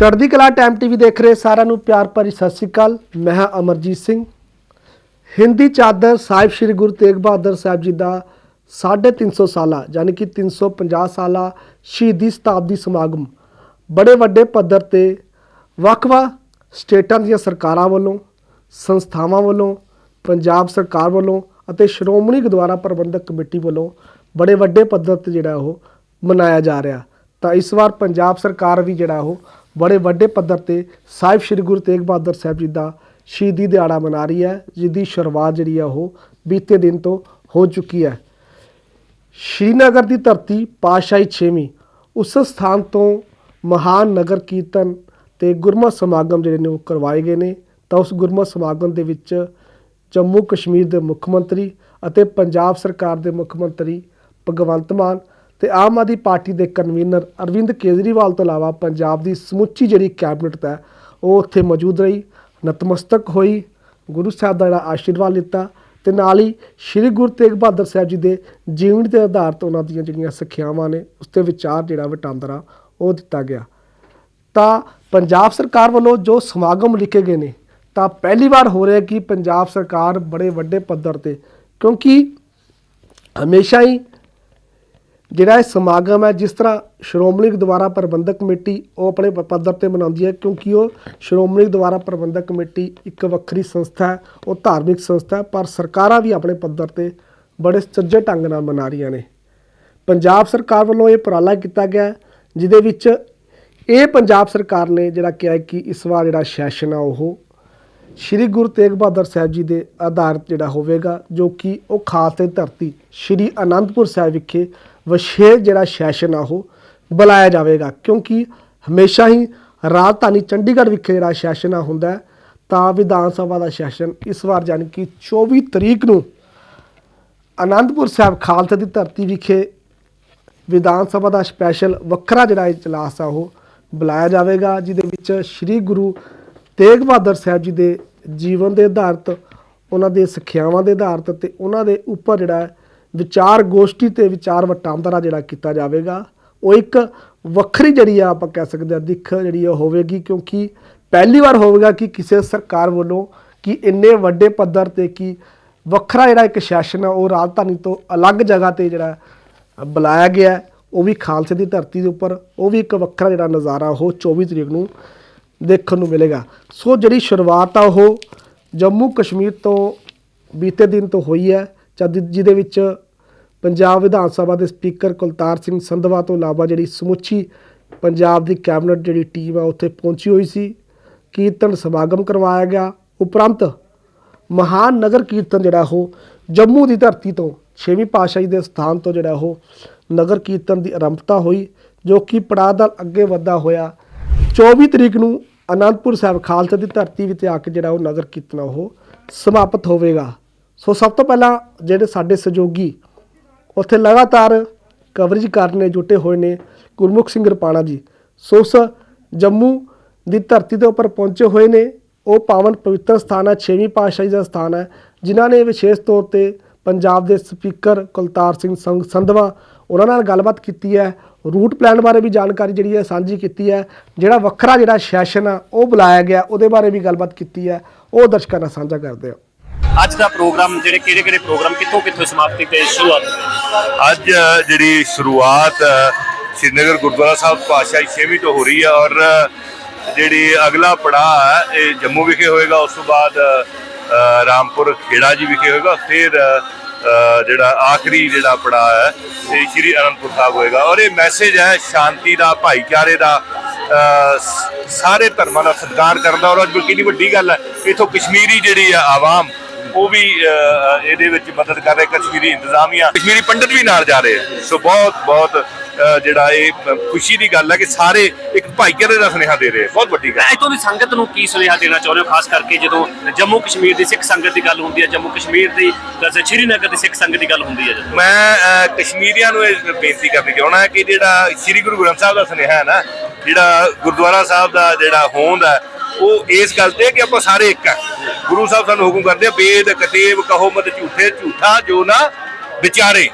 ਚੜ੍ਹਦੀ ਕਲਾ time TV ਦੇਖ ਰਹੇ ਸਾਰਿਆਂ ਨੂੰ ਪਿਆਰ ਭਰੀ ਸਤਿ ਸ੍ਰੀ ਅਕਾਲ। ਮੈਂ ਹਾਂ ਅਮਰਜੀਤ ਸਿੰਘ। ਹਿੰਦੀ ਚਾਦਰ ਸਾਹਿਬ ਸ੍ਰੀ ਗੁਰੂ ਤੇਗ ਬਹਾਦਰ ਸਾਹਿਬ ਜੀ ਦਾ 350 ਸਾਲਾ, ਯਾਨੀ ਕਿ 350 ਸਾਲਾ ਸ਼ਹੀਦੀ ਸ਼ਤਾਬਦੀ ਸਮਾਗਮ ਬੜੇ ਵੱਡੇ ਪੱਧਰ ਤੇ ਵੱਖ-ਵੱਖ ਸਟੇਟਾਂ ਦੀਆਂ ਸਰਕਾਰਾਂ ਵੱਲੋਂ, ਸੰਸਥਾਵਾਂ ਵੱਲੋਂ, ਪੰਜਾਬ ਸਰਕਾਰ ਵੱਲੋਂ ਅਤੇ ਸ਼੍ਰੋਮਣੀ ਗੁਰਦੁਆਰਾ ਪ੍ਰਬੰਧਕ ਕਮੇਟੀ ਵੱਲੋਂ ਬੜੇ ਵੱਡੇ ਪੱਧਰ ਤੇ ਜਿਹੜਾ ਉਹ ਮਨਾਇਆ ਜਾ ਰਿਹਾ। ਤਾਂ ਇਸ ਵਾਰ ਪੰਜਾਬ ਸਰਕਾਰ ਵੀ ਜਿਹੜਾ ਉਹ ਬੜੇ ਵੱਡੇ ਪੱਧਰ ਤੇ ਸਾਹਿਬ ਸ੍ਰੀ ਗੁਰੂ ਤੇਗ ਬਹਾਦਰ ਸਾਹਿਬ ਜੀ ਦਾ ਸ਼ਹੀਦੀ ਦਿਹਾੜਾ ਮਨਾ ਰਹੀ ਹੈ, ਜਿਹਦੀ ਸ਼ੁਰੂਆਤ ਜਿਹੜੀ ਆ ਉਹ ਬੀਤੇ ਦਿਨ ਤੋਂ ਹੋ ਚੁੱਕੀ ਹੈ। ਸ਼੍ਰੀਨਗਰ ਦੀ ਧਰਤੀ ਪਾਤਸ਼ਾਹੀ 6ਵੀਂ ਉਸ ਸਥਾਨ ਤੋਂ ਮਹਾਨ ਨਗਰ ਕੀਰਤਨ ਤੇ ਗੁਰਮਤਿ ਸਮਾਗਮ ਜਿਹੜੇ ਨੇ ਉਹ ਕਰਵਾਏ ਗਏ ਨੇ। ਤਾਂ ਉਸ ਗੁਰਮਤਿ ਸਮਾਗਮ ਦੇ ਵਿੱਚ ਜੰਮੂ ਕਸ਼ਮੀਰ ਦੇ ਮੁੱਖ ਮੰਤਰੀ ਅਤੇ ਪੰਜਾਬ ਸਰਕਾਰ ਦੇ ਮੁੱਖ ਮੰਤਰੀ ਭਗਵੰਤ ਮਾਨ ਤੇ ਆਮ ਆਦਮੀ ਪਾਰਟੀ ਦੇ ਕਨਵੀਨਰ ਅਰਵਿੰਦ ਕੇਜਰੀਵਾਲ ਤੋਂ ਇਲਾਵਾ ਪੰਜਾਬ ਦੀ ਸਮੁੱਚੀ ਜਿਹੜੀ ਕੈਬਨਿਟ ਹੈ, ਉਹ ਉੱਥੇ ਮੌਜੂਦ ਰਹੀ, ਨਤਮਸਤਕ ਹੋਈ, ਗੁਰੂ ਸਾਹਿਬ ਦਾ ਜਿਹੜਾ ਆਸ਼ੀਰਵਾਦ ਲਿੱਤਾ ਤੇ ਨਾਲ ਹੀ ਸ੍ਰੀ ਗੁਰੂ ਤੇਗ ਬਹਾਦਰ ਸਾਹਿਬ ਜੀ ਦੇ ਜੀਵਨ ਦੇ ਆਧਾਰ ਤੇ ਉਹਨਾਂ ਦੀਆਂ ਜਿਹੜੀਆਂ ਸਿੱਖਿਆਵਾਂ ਨੇ, ਉਸ ਤੇ ਵਿਚਾਰ ਜਿਹੜਾ ਵਟਾਂਦਰਾ ਉਹ ਦਿੱਤਾ ਗਿਆ। ਤਾਂ ਪੰਜਾਬ ਸਰਕਾਰ ਵੱਲੋਂ ਜੋ ਸਮਾਗਮ ਲਿਖੇ ਗਏ ਨੇ, ਤਾਂ ਪਹਿਲੀ ਵਾਰ ਹੋ ਰਿਹਾ ਕਿ ਪੰਜਾਬ ਸਰਕਾਰ ਬੜੇ ਵੱਡੇ ਪੱਧਰ ਤੇ, ਕਿਉਂਕਿ ਹਮੇਸ਼ਾ ਹੀ ਜਿਹੜਾ ਇਹ ਸਮਾਗਮ ਹੈ, ਜਿਸ ਤਰ੍ਹਾਂ ਸ਼੍ਰੋਮਣੀ ਗੁਰਦੁਆਰਾ ਪ੍ਰਬੰਧਕ ਕਮੇਟੀ ਉਹ ਆਪਣੇ ਪ- ਪੱਧਰ ਤੇ ਮਨਾਉਂਦੀ ਹੈ, ਕਿਉਂਕਿ ਉਹ ਸ਼੍ਰੋਮਣੀ ਗੁਰਦੁਆਰਾ ਪ੍ਰਬੰਧਕ ਕਮੇਟੀ ਇੱਕ ਵੱਖਰੀ ਸੰਸਥਾ ਹੈ, ਉਹ ਧਾਰਮਿਕ ਸੰਸਥਾ ਹੈ, ਪਰ ਸਰਕਾਰਾਂ ਵੀ ਆਪਣੇ ਪੱਧਰ ਤੇ ਬੜੇ ਸੱਜੇ ਢੰਗ ਨਾਲ ਮਨਾ ਰਹੀਆਂ ਨੇ। ਪੰਜਾਬ ਸਰਕਾਰ ਵੱਲੋਂ ਇਹ ਉਪਰਾਲਾ ਕੀਤਾ ਗਿਆ ਜਿਹਦੇ ਵਿੱਚ ਇਹ ਪੰਜਾਬ ਸਰਕਾਰ ਨੇ ਜਿਹੜਾ ਕਿਹਾ ਕਿ ਇਸ ਵਾਰ ਜਿਹੜਾ ਸੈਸ਼ਨ ਆ ਉਹ ਸ਼੍ਰੀ ਗੁਰੂ ਤੇਗ ਬਹਾਦਰ ਸਾਹਿਬ ਜੀ ਦੇ ਆਧਾਰਿਤ ਜਿਹੜਾ ਹੋਵੇਗਾ, ਜੋ ਕਿ ਉਹ ਖਾਲਸੇ ਦੀ ਧਰਤੀ ਸ਼੍ਰੀ ਅਨੰਦਪੁਰ ਸਾਹਿਬ ਵਿਖੇ ਵਿਸ਼ੇਸ਼ ਜਿਹੜਾ ਸੈਸ਼ਨ ਆ ਉਹ ਬੁਲਾਇਆ ਜਾਵੇਗਾ। ਕਿਉਂਕਿ ਹਮੇਸ਼ਾ ਹੀ ਰਾਜਧਾਨੀ ਚੰਡੀਗੜ੍ਹ ਵਿਖੇ ਜਿਹੜਾ ਸੈਸ਼ਨ ਆ ਹੁੰਦਾ ਤਾਂ ਵਿਧਾਨ ਸਭਾ ਦਾ ਸੈਸ਼ਨ ਇਸ ਵਾਰ ਯਾਨੀ ਕਿ 24 ਤਰੀਕ ਨੂੰ ਅਨੰਦਪੁਰ ਸਾਹਿਬ ਖਾਲਸੇ ਦੀ ਧਰਤੀ ਵਿਖੇ ਵਿਧਾਨ ਸਭਾ ਦਾ ਸਪੈਸ਼ਲ ਵੱਖਰਾ ਜਿਹੜਾ ਇਜਲਾਸ ਆ ਉਹ ਬੁਲਾਇਆ ਜਾਵੇਗਾ, ਜਿਹਦੇ ਵਿੱਚ ਸ੍ਰੀ ਗੁਰੂ ਤੇਗ ਬਹਾਦਰ ਸਾਹਿਬ ਜੀ ਦੇ ਜੀਵਨ ਦੇ ਆਧਾਰਿਤ, ਉਹਨਾਂ ਦੇ ਸਿੱਖਿਆਵਾਂ ਦੇ ਆਧਾਰਿਤ ਤੇ ਉਹਨਾਂ ਦੇ ਉੱਪਰ ਜਿਹੜਾ ਵਿਚਾਰ ਗੋਸ਼ਟੀ ਤੇ ਵਿਚਾਰ ਵਟਾਂਦਰਾ ਜਿਹੜਾ ਕੀਤਾ ਜਾਵੇਗਾ, ਉਹ ਇੱਕ ਵੱਖਰੀ ਜਿਹੜੀ ਆ ਆਪਾਂ ਕਹਿ ਸਕਦੇ ਹਾਂ ਦਿੱਖ ਜਿਹੜੀ ਆ ਹੋਵੇਗੀ, ਕਿਉਂਕਿ ਪਹਿਲੀ ਵਾਰ ਹੋਵੇਗਾ ਕਿ ਕਿਸੇ ਸਰਕਾਰ ਵੱਲੋਂ ਕਿ ਇੰਨੇ ਵੱਡੇ ਪੱਧਰ ਤੇ ਕਿ ਵੱਖਰਾ ਜਿਹੜਾ ਇੱਕ ਸੈਸ਼ਨ ਆ, ਉਹ ਰਾਜਧਾਨੀ ਤੋਂ ਅਲੱਗ ਜਗ੍ਹਾ ਤੇ ਜਿਹੜਾ ਬੁਲਾਇਆ ਗਿਆ, ਉਹ ਵੀ ਖਾਲਸੇ ਦੀ ਧਰਤੀ ਦੇ ਉੱਪਰ, ਉਹ ਵੀ ਇੱਕ ਵੱਖਰਾ ਜਿਹੜਾ ਨਜ਼ਾਰਾ ਉਹ 24 ਤਰੀਕ ਨੂੰ ਦੇਖਣ ਨੂੰ ਮਿਲੇਗਾ। ਸੋ ਜਿਹੜੀ ਸ਼ੁਰੂਆਤ ਆ ਉਹ ਜੰਮੂ ਕਸ਼ਮੀਰ ਤੋਂ ਬੀਤੇ ਦਿਨ ਤੋਂ ਹੋਈ ਹੈ। ਜਦ ਜਿਹਦੇ ਵਿੱਚ ਪੰਜਾਬ ਵਿਧਾਨ ਸਭਾ ਦੇ ਸਪੀਕਰ ਕੁਲਤਾਰ ਸਿੰਘ ਸੰਧਵਾ ਤੋਂ ਇਲਾਵਾ ਜਿਹੜੀ ਸਮੁੱਚੀ ਪੰਜਾਬ ਦੀ ਕੈਬਨਿਟ ਜਿਹੜੀ ਟੀਮ ਆ, ਉੱਥੇ ਪਹੁੰਚੀ ਹੋਈ ਸੀ। ਕੀਰਤਨ ਸਮਾਗਮ ਕਰਵਾਇਆ ਗਿਆ। ਉਪਰੰਤ ਮਹਾਨ ਨਗਰ ਕੀਰਤਨ ਜਿਹੜਾ ਉਹ ਜੰਮੂ ਦੀ ਧਰਤੀ ਤੋਂ ਛੇਵੀਂ ਪਾਤਸ਼ਾਹੀ ਦੇ ਸਥਾਨ ਤੋਂ ਜਿਹੜਾ ਉਹ ਨਗਰ ਕੀਰਤਨ ਦੀ ਆਰੰਭਤਾ ਹੋਈ, ਜੋ ਕਿ ਪੜਾਅ ਦਾ ਅੱਗੇ ਵਧਦਾ ਹੋਇਆ। 24 ਤਰੀਕ ਨੂੰ ਅਨੰਦਪੁਰ ਸਾਹਿਬ ਖਾਲਸਾ ਦੀ ਧਰਤੀ ਵਿੱਚ ਆ ਕੇ ਜਿਹੜਾ ਉਹ ਨਗਰ ਕੀਰਤਨ ਆ, ਉਹ ਸਮਾਪਤ ਹੋਵੇਗਾ। ਸੋ ਸਭ ਤੋਂ ਪਹਿਲਾਂ ਜਿਹੜੇ ਸਾਡੇ ਸਹਿਯੋਗੀ ਉੱਥੇ ਲਗਾਤਾਰ ਕਵਰੇਜ ਕਰਨ ਲਈ ਜੁਟੇ ਹੋਏ ਨੇ, ਗੁਰਮੁਖ ਸਿੰਘ ਰਪਾਣਾ ਜੀ। ਸੋ ਉਸ ਜੰਮੂ ਦੀ ਧਰਤੀ ਦੇ ਉੱਪਰ ਪਹੁੰਚੇ ਹੋਏ ਨੇ। ਉਹ ਪਾਵਨ ਪਵਿੱਤਰ ਸਥਾਨ ਹੈ, ਛੇਵੀਂ ਪਾਤਸ਼ਾਹੀ ਦਾ ਸਥਾਨ ਹੈ, ਜਿਨ੍ਹਾਂ ਨੇ ਵਿਸ਼ੇਸ਼ ਤੌਰ ਤੇ ਪੰਜਾਬ ਦੇ ਸਪੀਕਰ ਕੁਲਤਾਰ ਸਿੰਘ ਸੰਘ ਸੰਧਵਾ ਉਹਨਾਂ ਨਾਲ ਗੱਲਬਾਤ ਕੀਤੀ ਹੈ। ਰੂਟ ਪਲਾਨ ਬਾਰੇ ਵੀ ਜਾਣਕਾਰੀ ਜਿਹੜੀ ਹੈ, ਸਾਂਝੀ ਕੀਤੀ ਹੈ। ਜਿਹੜਾ ਵੱਖਰਾ ਜਿਹੜਾ ਸੈਸ਼ਨ ਆ, ਉਹ ਬੁਲਾਇਆ ਗਿਆ, ਉਹਦੇ ਬਾਰੇ ਵੀ ਗੱਲਬਾਤ ਕੀਤੀ ਹੈ। ਉਹ ਦਰਸ਼ਕਾਂ ਨਾਲ ਸਾਂਝਾ ਕਰਦੇ ਹਾਂ। ਅੱਜ ਦਾ ਪ੍ਰੋਗਰਾਮ ਜਿਹੜੇ ਕਿਹੜੇ ਕਿਹੜੇ ਪ੍ਰੋਗਰਾਮ ਕਿੱਥੋਂ ਕਿੱਥੋਂ ਸਮਾਪਤੀ ਤੇ ਸ਼ੁਰੂਆਤ ਅੱਜ ਜਿਹੜੀ ਸ਼ੁਰੂਆਤ ਸ਼੍ਰੀਨਗਰ ਗੁਰਦੁਆਰਾ ਸਾਹਿਬ ਪਾਤਸ਼ਾਹੀ ਛੇਵੀਂ ਤੋਂ ਹੋ ਰਹੀ ਹੈ ਔਰ ਜਿਹੜੀ ਅਗਲਾ ਪੜਾਅ ਹੈ ਇਹ ਜੰਮੂ ਵਿਖੇ ਹੋਏਗਾ, ਉਸ ਤੋਂ ਬਾਅਦ ਰਾਮਪੁਰ ਖੇੜਾ ਜੀ ਵਿਖੇ ਹੋਏਗਾ, ਫਿਰ ਜਿਹੜਾ ਆਖਰੀ ਜਿਹੜਾ ਪੜਾਅ ਹੈ ਇਹ ਸ਼੍ਰੀ ਅਨੰਦਪੁਰ ਸਾਹਿਬ ਹੋਏਗਾ। ਔਰ ਇਹ ਮੈਸੇਜ ਹੈ ਸ਼ਾਂਤੀ ਦਾ, ਭਾਈਚਾਰੇ ਦਾ ਸਾਰੇ ਧਰਮਾਂ ਦਾ ਸਤਿਕਾਰ ਕਰਨ ਦਾ, ਔਰ ਅੱਜ ਕਿੰਨੀ ਵੱਡੀ ਗੱਲ ਹੈ, ਇਥੋਂ ਕਸ਼ਮੀਰੀ ਜਿਹੜੀ ਆ ਆਵਾਮ ਉਹ ਵੀ ਇਹਦੇ ਵਿੱਚ ਮਦਦ ਕਰ ਰਹੇ ਕਸ਼ਮੀਰੀ ਇੰਤਜ਼ਾਮੀਆਂ। ਕਸ਼ਮੀਰੀ ਪੰਡਤ ਵੀ ਨਾਲ ਜਾ ਰਹੇ ਆ। ਸੋ ਬਹੁਤ ਬਹੁਤ ਜਿਹੜਾ ਇਹ ਖੁਸ਼ੀ ਦੀ ਗੱਲ ਹੈ ਕਿ ਸਾਰੇ ਇੱਕ ਭਾਈਚਾਰੇ ਦਾ ਸੁਨੇਹਾ ਦੇ ਰਹੇ। ਬਹੁਤ ਵੱਡੀ ਗੱਲ ਹੈ। ਇਤੋਂ ਦੀ ਸੰਗਤ ਨੂੰ ਕੀ ਸੁਨੇਹਾ ਦੇਣਾ ਚਾਹੁੰਦੇ ਹੋ? ਖਾਸ ਕਰਕੇ ਜਦੋਂ ਜੰਮੂ ਕਸ਼ਮੀਰ ਦੀ ਸਿੱਖ ਸੰਗਤ ਦੀ ਗੱਲ ਹੁੰਦੀ ਹੈ ਜੰਮੂ ਕਸ਼ਮੀਰ ਦੀ ਵੈਸੇ ਸ਼੍ਰੀਨਗਰ ਦੀ ਸਿੱਖ ਸੰਗਤ ਦੀ ਗੱਲ ਹੁੰਦੀ ਹੈ ਜਦੋਂ। ਮੈਂ ਕਸ਼ਮੀਰੀਆਂ ਨੂੰ ਇਹ ਬੇਨਤੀ ਕਰਨੀ ਚਾਹਣਾ ਕਿ ਜਿਹੜਾ ਸ੍ਰੀ ਗੁਰੂ ਗ੍ਰੰਥ ਸਾਹਿਬ ਦਾ ਸੁਨੇਹਾ ਹੈ ਨਾ ਜਿਹੜਾ ਗੁਰਦੁਆਰਾ ਸਾਹਿਬ ਦਾ ਜਿਹੜਾ ਹੋਂਦ ਹੈ ਉਹ ਇਸ ਗੱਲ ਤੇ ਕਿ ਆਪਾਂ ਸਾਰੇ ਇੱਕ ਆ ਗੁਰੂ ਸਾਹਿਬ ਸਾਨੂੰ ਹੁਕਮ ਕਰਦੇ ਆ ਵੇਦ ਕਤੇਬ ਕਹੋ ਮਤ ਝੂਠੇ ਝੂਠਾ ਜੋ ਨਾ ਵਿਚਾਰੇ।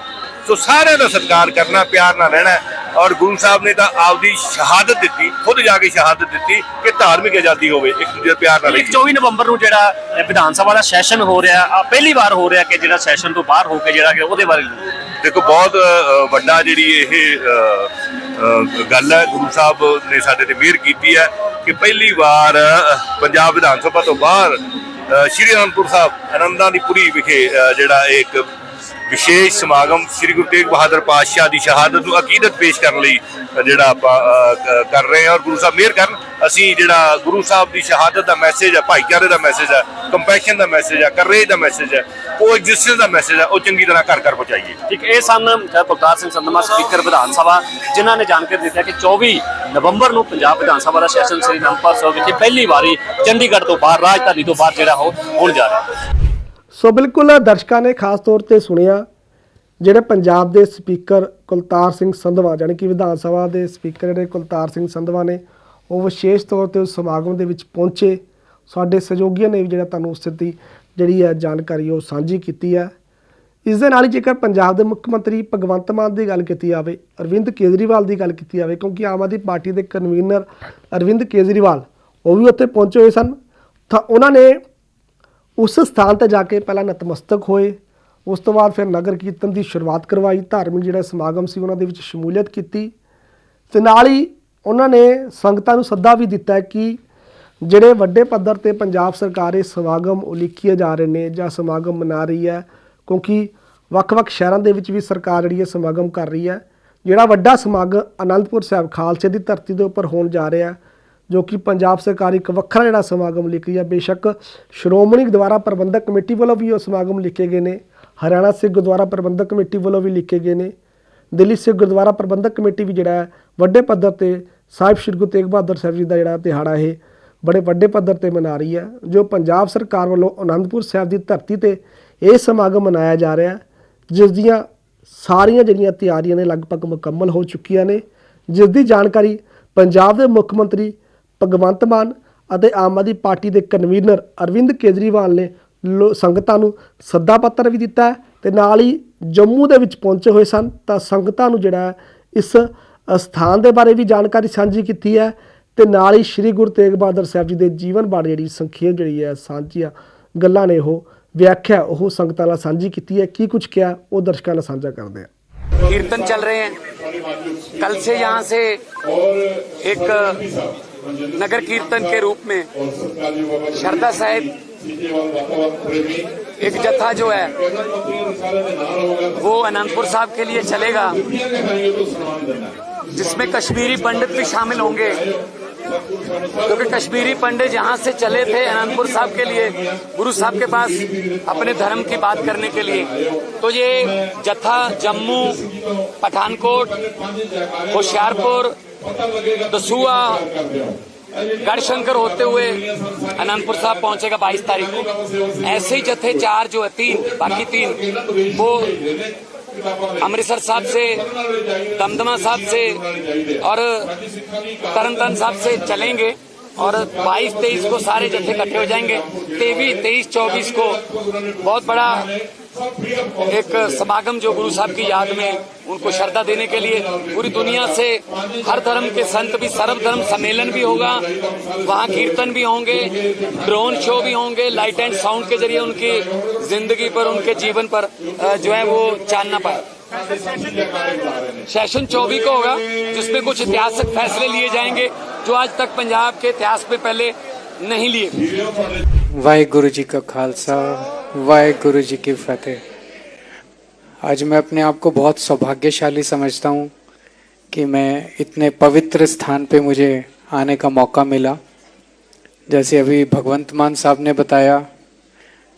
ਸੋ ਸਾਰਿਆਂ ਦਾ ਸਤਿਕਾਰ ਕਰਨਾ ਪਿਆਰ ਨਾਲ ਰਹਿਣਾ ਔਰ ਗੁਰੂ ਸਾਹਿਬ ਨੇ ਤਾਂ ਆਪਦੀ ਸ਼ਹਾਦਤ ਦਿੱਤੀ ਖੁਦ ਜਾ ਕੇ ਸ਼ਹਾਦਤ ਦਿੱਤੀ ਕਿ ਧਾਰਮਿਕ ਆਜ਼ਾਦੀ ਹੋਵੇ ਇੱਕ ਦੂਜੇ ਪਿਆਰ ਨਾਲ ਇੱਕ ਰਹੀਏ 24 ਨਵੰਬਰ ਨੂੰ ਜਿਹੜਾ ਵਿਧਾਨ ਸਭਾ ਦਾ ਸੈਸ਼ਨ ਹੋ ਰਿਹਾ ਆ ਪਹਿਲੀ ਵਾਰ ਹੋ ਰਿਹਾ ਕਿ ਜਿਹੜਾ ਸੈਸ਼ਨ ਤੋਂ ਬਾਹਰ ਹੋ ਕੇ ਜਿਹੜਾ ਕਿ ਉਹਦੇ ਬਾਰੇ ਦੇਖੋ ਬਹੁਤ ਵੱਡਾ ਜਿਹੜੀ ਇਹ ਗੱਲ ਹੈ ਗੁਰੂ ਸਾਹਿਬ ਨੇ ਸਾਡੇ ਤੇ ਮਿਹਰ ਕੀਤੀ ਹੈ ਕਿ ਪਹਿਲੀ ਵਾਰ ਪੰਜਾਬ ਵਿਧਾਨ ਸਭਾ ਤੋਂ ਬਾਹਰ ਅ, ਸ਼੍ਰੀ ਅਨੰਦਪੁਰ ਸਾਹਿਬ ਅਨੰਦਾਂ ਦੀ ਪੁਰੀ ਵਿਖੇ ਜਿਹੜਾ ਇਹ ਇੱਕ ਵਿਸ਼ੇਸ਼ ਸਮਾਗਮ ਸ੍ਰੀ ਗੁਰੂ ਤੇਗ ਬਹਾਦਰ ਪਾਤਸ਼ਾਹ ਦੀ ਸ਼ਹਾਦਤ ਨੂੰ ਅਕੀਦਤ ਪੇਸ਼ ਕਰਨ ਲਈ ਜਿਹੜਾ ਆਪਾਂ ਕਰ ਰਹੇ ਹਾਂ ਔਰ ਗੁਰੂ ਸਾਹਿਬ ਮਿਹਰ ਕਰਨ ਅਸੀਂ ਜਿਹੜਾ ਗੁਰੂ ਸਾਹਿਬ ਦੀ ਸ਼ਹਾਦਤ ਦਾ ਮੈਸੇਜ ਹੈ ਭਾਈਚਾਰੇ ਦਾ ਮੈਸੇਜ ਹੈ ਕੰਪੈਸ਼ਨ ਦਾ ਮੈਸੇਜ ਹੈ ਕਰੇਜ ਦਾ ਮੈਸੇਜ ਹੈ ਉਹ ਐਗਜ਼ਿਸਟੈਂਸ ਦਾ ਮੈਸੇਜ ਹੈ ਉਹ ਚੰਗੀ ਤਰ੍ਹਾਂ ਘਰ ਘਰ ਪਹੁੰਚਾਈਏ। ਠੀਕ ਇਹ ਸਨ ਅ, ਸਿੰਘ ਸੰਧਮਾ ਸਪੀਕਰ ਵਿਧਾਨ ਸਭਾ ਜਿਨ੍ਹਾਂ ਨੇ ਜਾਣਕਾਰੀ ਦਿੱਤਾ ਕਿ 24 ਨਵੰਬਰ ਨੂੰ ਪੰਜਾਬ ਵਿਧਾਨ ਸਭਾ ਦਾ ਸੈਸ਼ਨ ਸ੍ਰੀ ਅਨੰਦਪੁਰ ਸਾਹਿਬ ਵਿਖੇ ਪਹਿਲੀ ਵਾਰੀ ਚੰਡੀਗੜ੍ਹ ਤੋਂ ਬਾਹਰ ਰਾਜਧਾਨੀ ਤੋਂ ਬਾਹਰ ਜਿਹੜਾ ਉਹ ਹੋਣ ਜਾ ਰਿਹਾ। ਸੋ ਬਿਲਕੁਲ ਦਰਸ਼ਕਾਂ ਨੇ ਖਾਸ ਤੌਰ ਤੇ ਸੁਣਿਆ, ਜਿਹੜੇ ਪੰਜਾਬ ਦੇ ਸਪੀਕਰ ਕੁਲਤਾਰ ਸਿੰਘ ਸੰਧਵਾ, ਜਾਣੀ ਕਿ ਵਿਧਾਨ ਸਭਾ ਦੇ ਸਪੀਕਰ ਜਿਹੜੇ ਕੁਲਤਾਰ ਸਿੰਘ ਸੰਧਵਾ ਨੇ, ਉਹ ਵਿਸ਼ੇਸ਼ ਤੌਰ ਤੇ ਉਸ ਸਮਾਗਮ ਦੇ ਵਿੱਚ ਪਹੁੰਚੇ। ਸਾਡੇ ਸਹਿਯੋਗੀਆਂ ਨੇ ਵੀ ਜਿਹੜਾ ਤੁਹਾਨੂੰ ਉਸ ਦੀ ਜਿਹੜੀ ਹੈ ਜਾਣਕਾਰੀ ਉਹ ਸਾਂਝੀ ਕੀਤੀ ਹੈ। ਇਸ ਦੇ ਨਾਲ ਹੀ ਜੇਕਰ ਪੰਜਾਬ ਦੇ ਮੁੱਖ ਮੰਤਰੀ ਭਗਵੰਤ ਮਾਨ ਦੀ ਗੱਲ ਕੀਤੀ ਜਾਵੇ, ਅਰਵਿੰਦ ਕੇਜਰੀਵਾਲ ਦੀ ਗੱਲ ਕੀਤੀ ਜਾਵੇ, ਕਿਉਂਕਿ ਆਮ ਆਦਮੀ ਪਾਰਟੀ ਦੇ ਕਨਵੀਨਰ ਅਰਵਿੰਦ ਕੇਜਰੀਵਾਲ ਉਹ ਵੀ ਉੱਥੇ ਪਹੁੰਚੇ ਹੋਏ ਸਨ, ਤਾਂ ਉਹਨਾਂ ਨੇ ਉਸ ਸਥਾਨ ਤੇ ਜਾ ਕੇ ਪਹਿਲਾਂ ਨਤਮਸਤਕ ਹੋਏ, ਉਸ ਤੋਂ ਬਾਅਦ ਫਿਰ ਨਗਰ ਕੀਰਤਨ ਦੀ ਸ਼ੁਰੂਆਤ ਕਰਵਾਈ, ਧਾਰਮਿਕ ਜਿਹੜਾ ਸਮਾਗਮ ਸੀ ਉਹਨਾਂ ਦੇ ਵਿੱਚ ਸ਼ਮੂਲੀਅਤ ਕੀਤੀ ਤੇ ਨਾਲ ਹੀ ਉਹਨਾਂ ਨੇ ਸੰਗਤਾਂ ਨੂੰ ਸੱਦਾ ਵੀ ਦਿੱਤਾ ਕਿ ਜਿਹੜੇ ਵੱਡੇ ਪੱਧਰ ਤੇ ਪੰਜਾਬ ਸਰਕਾਰ ਇਹ ਸਮਾਗਮ ਉਲੀਖੀਏ ਜਾ ਰਹੇ ਨੇ ਜਾਂ ਸਮਾਗਮ ਮਨਾ ਰਹੀ ਹੈ, ਕਿਉਂਕਿ ਵੱਖ-ਵੱਖ ਸ਼ਹਿਰਾਂ ਦੇ ਵਿੱਚ ਵੀ ਸਰਕਾਰ ਜਿਹੜੀ ਹੈ ਸਮਾਗਮ ਕਰ ਰਹੀ ਹੈ, ਜਿਹੜਾ ਵੱਡਾ ਸਮਾਗਮ ਅਨੰਦਪੁਰ ਸਾਹਿਬ ਖਾਲਸੇ ਦੀ ਧਰਤੀ ਦੇ ਉੱਪਰ ਹੋਣ ਜਾ ਰਿਹਾ ਹੈ ਜੋ ਕਿ ਪੰਜਾਬ ਸਰਕਾਰ ਇੱਕ ਵੱਖਰਾ ਜਿਹੜਾ ਸਮਾਗਮ ਲਿਖ ਰਹੀ ਹੈ ਬੇਸ਼ੱਕ ਸ਼੍ਰੋਮਣੀ ਗੁਰਦੁਆਰਾ ਪ੍ਰਬੰਧਕ ਕਮੇਟੀ ਵੱਲੋਂ ਵੀ ਉਹ ਸਮਾਗਮ ਲਿਖੇ ਗਏ ਨੇ, ਹਰਿਆਣਾ ਸਿੱਖ ਗੁਰਦੁਆਰਾ ਪ੍ਰਬੰਧਕ ਕਮੇਟੀ ਵੱਲੋਂ ਵੀ ਲਿਖੇ ਗਏ ਨੇ, ਦਿੱਲੀ ਸਿੱਖ ਗੁਰਦੁਆਰਾ ਪ੍ਰਬੰਧਕ ਕਮੇਟੀ ਵੀ ਜਿਹੜਾ ਹੈ, ਵੱਡੇ ਪੱਧਰ ਤੇ ਸਾਹਿਬ ਸ਼੍ਰੀ ਗੁਰੂ ਤੇਗ ਬਹਾਦਰ ਸਾਹਿਬ ਜੀ ਦਾ ਜਿਹੜਾ ਦਿਹਾੜਾ ਇਹ ਬੜੇ ਵੱਡੇ ਪੱਧਰ ਤੇ ਮਨਾ ਰਹੀ ਹੈ, ਜੋ ਪੰਜਾਬ ਸਰਕਾਰ ਵੱਲੋਂ ਅਨੰਦਪੁਰ ਸਾਹਿਬ ਦੀ ਧਰਤੀ ਤੇ ਇਹ ਸਮਾਗਮ ਮਨਾਇਆ ਜਾ ਰਿਹਾ ਜਿਸ ਦੀਆਂ ਸਾਰੀਆਂ ਜਿਹੜੀਆਂ ਤਿਆਰੀਆਂ ਨੇ ਲਗਭਗ ਮੁਕੰਮਲ ਹੋ ਚੁੱਕੀਆਂ ਨੇ, ਜਿਸ ਦੀ ਜਾਣਕਾਰੀ ਪੰਜਾਬ ਦੇ ਮੁੱਖ ਮੰਤਰੀ ਭਗਵੰਤ ਮਾਨ ਅਤੇ ਆਮ ਆਦਮੀ ਪਾਰਟੀ ਦੇ ਕਨਵੀਨਰ ਅਰਵਿੰਦ ਕੇਜਰੀਵਾਲ ਨੇ ਲੋ- ਸੰਗਤਾਂ ਨੂੰ ਸੱਦਾ ਪੱਤਰ ਵੀ ਦਿੱਤਾ ਹੈ ਤੇ ਨਾਲ ਹੀ ਜੰਮੂ ਦੇ ਵਿੱਚ ਪਹੁੰਚੇ ਹੋਏ ਸਨ ਤਾਂ ਸੰਗਤਾਂ ਨੂੰ ਜਿਹੜਾ ਹੈ ਇਸ ਅਸਥਾਨ ਦੇ ਬਾਰੇ ਵੀ ਜਾਣਕਾਰੀ ਸਾਂਝੀ ਕੀਤੀ ਹੈ ਤੇ ਨਾਲ ਹੀ ਸ੍ਰੀ ਗੁਰੂ ਤੇਗ ਬਹਾਦਰ ਸਾਹਿਬ ਜੀ ਦੇ ਜੀਵਨ ਬਾਰੇ ਜਿਹੜੀ ਸੰਖੇਪ ਜਿਹੜੀ ਹੈ ਸਾਂਝੀਆਂ ਗੱਲਾਂ ਨੇ ਉਹ ਵਿਆਖਿਆ ਉਹ ਸੰਗਤਾਂ ਨਾਲ ਸਾਂਝੀ ਕੀਤੀ ਹੈ ਕੀ ਕੁਝ ਕਿਹਾ ਉਹ ਦਰਸ਼ਕਾਂ ਨਾਲ ਸਾਂਝਾ ਕਰਦੇ ਆ कीर्तन चल रहे हैं कल से यहाँ से एक नगर कीर्तन के रूप में शरदा साहिब एक जत्था जो है, वो अनंतपुर साहब के लिए चलेगा, जिसमें कश्मीरी पंडित भी शामिल होंगे। क्योंकि कश्मीरी पंडित जहाँ से चले थे अनंतपुर साहब के लिए, गुरु साहब के पास अपने धर्म की बात करने के लिए। तो ये जत्था जम्मू पठानकोट, होशियारपुर, दसुआ, गढ़शंकर होते हुए अनंतपुर साहब पहुंचेगा 22 तारीख को। ऐसे ही जत्थे चार जो है, तीन, बाकी तीन, वो अमृतसर साहब से, दमदमा साहब से और तरनतन साहब से चलेंगे और 22 तेईस को सारे जत्थे इकट्ठे हो जाएँगे। तेईस तेईस, चौबीस को बहुत बड़ा एक समागम जो गुरु साहब की याद में उनको श्रद्धा देने के लिए पूरी दुनिया से हर धर्म के संत भी सर्वधर्म सम्मेलन भी होगा, वहाँ कीर्तन भी होंगे, ड्रोन शो भी होंगे लाइट एंड साउंड के ज़रिए उनकी ज़िंदगी पर, उनके जीवन पर जो है वो चानना पाए। सेशन 24 को होगा, जिसमें कुछ ऐतिहासिक फैसले लिए जाएँगे, जो आज तक पंजाब के इतिहास में पहले नहीं लिए। गए वाहिगुरु जी का खालसा। वाहिगुरु जी की फतेह। आज मैं अपने आप को बहुत सौभाग्यशाली समझता हूँ कि मैं इतने पवित्र स्थान पे मुझे आने का मौका मिला। जैसे अभी भगवंत मान साहब ने बताया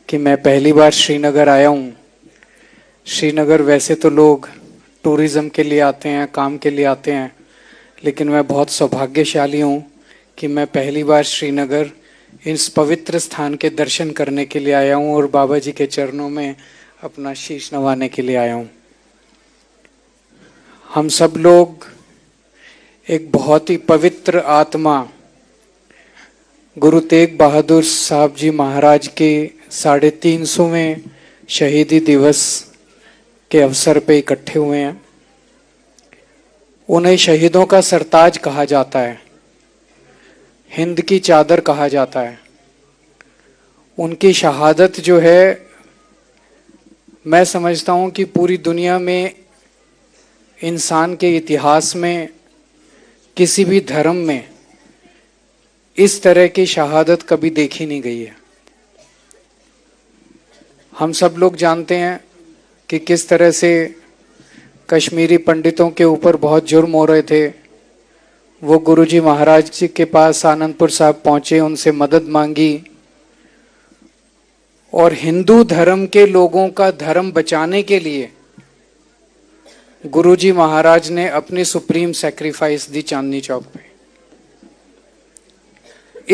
कि मैं पहली बार श्रीनगर आया हूँ। श्रीनगर वैसे तो लोग टूरिज़्म के लिए आते हैं, काम के लिए आते हैं, लेकिन मैं बहुत सौभाग्यशाली हूँ कि मैं पहली बार श्रीनगर इस पवित्र स्थान के दर्शन करने के लिए आया हूँ और बाबा जी के चरणों में अपना शीश नवाने के लिए आया हूँ। हम सब लोग एक बहुत ही पवित्र आत्मा, गुरु तेग बहादुर साहब जी महाराज के साढ़े तीन सौवें शहीदी दिवस के अवसर पे इकट्ठे हुए हैं। उन्हें शहीदों का सरताज कहा जाता है। हिंद की चादर कहा जाता है। उनकी शहादत जो है, मैं समझता हूँ कि पूरी दुनिया में इंसान के इतिहास में, किसी भी धर्म में इस तरह की शहादत कभी देखी नहीं गई है। हम सब लोग जानते हैं कि किस तरह से कश्मीरी पंडितों के ऊपर बहुत जुर्म हो रहे थे वो गुरुजी महाराज जी के पास आनंदपुर साहब पहुँचे, उनसे मदद मांगी। और हिंदू धर्म के लोगों का धर्म बचाने के लिए गुरुजी महाराज ने अपनी सुप्रीम सेक्रीफाइस दी चांदनी चौक पे।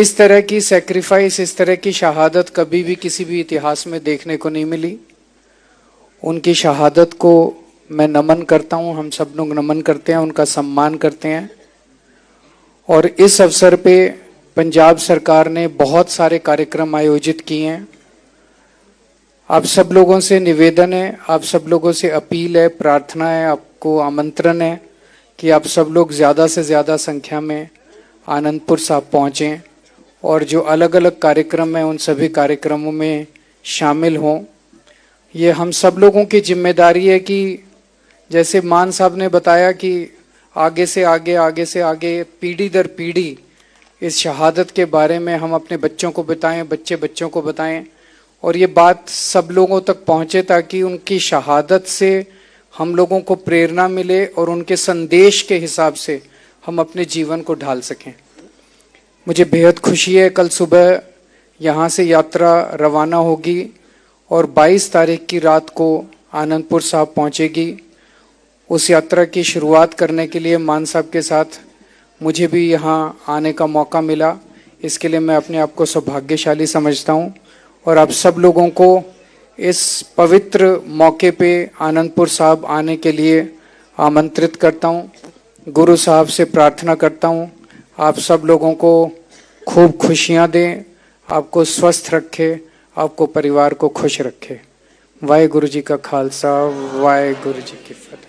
इस तरह की सेक्रीफाइस इस तरह की शहादत कभी भी किसी भी इतिहास में देखने को नहीं मिली। उनकी शहादत को मैं नमन करता हूँ, हम सब लोग नमन करते हैं, उनका सम्मान करते हैं। और इस अवसर पे पंजाब सरकार ने बहुत सारे कार्यक्रम आयोजित किए हैं। आप सब लोगों से निवेदन है, आप सब लोगों से अपील है, प्रार्थना है, आपको आमंत्रण है कि आप सब लोग ज़्यादा से ज़्यादा संख्या में आनंदपुर साहब पहुँचें और जो अलग अलग कार्यक्रम हैं, उन सभी कार्यक्रमों में शामिल हों। ये हम सब लोगों की ज़िम्मेदारी है कि जैसे मान साहब ने बताया कि आगे से आगे आगे से आगे, पीढ़ी दर पीढ़ी, इस शहादत के बारे में हम अपने बच्चों को बताएँ, बच्चे बच्चों को बताएँ, और ये बात सब लोगों तक पहुँचे ताकि उनकी शहादत से हम लोगों को प्रेरणा मिले और उनके संदेश के हिसाब से हम अपने जीवन को ढाल सकें। मुझे बेहद खुशी है, कल सुबह यहाँ से यात्रा रवाना होगी और 22 तारीख की रात को आनंदपुर साहब पहुँचेगी। उस यात्रा की शुरुआत करने के लिए मान साहब के साथ मुझे भी यहाँ आने का मौका मिला। इसके लिए मैं अपने आप को सौभाग्यशाली समझता हूँ और आप सब लोगों को इस पवित्र मौके पे आनंदपुर साहब आने के लिए आमंत्रित करता हूँ। गुरु साहब से प्रार्थना करता हूँ। आप सब लोगों को खूब खुशियाँ दें, आपको स्वस्थ रखे, आपको परिवार को खुश रखे। वाहे गुरु जी का खालसा वाहे गुरु जी की फतेह।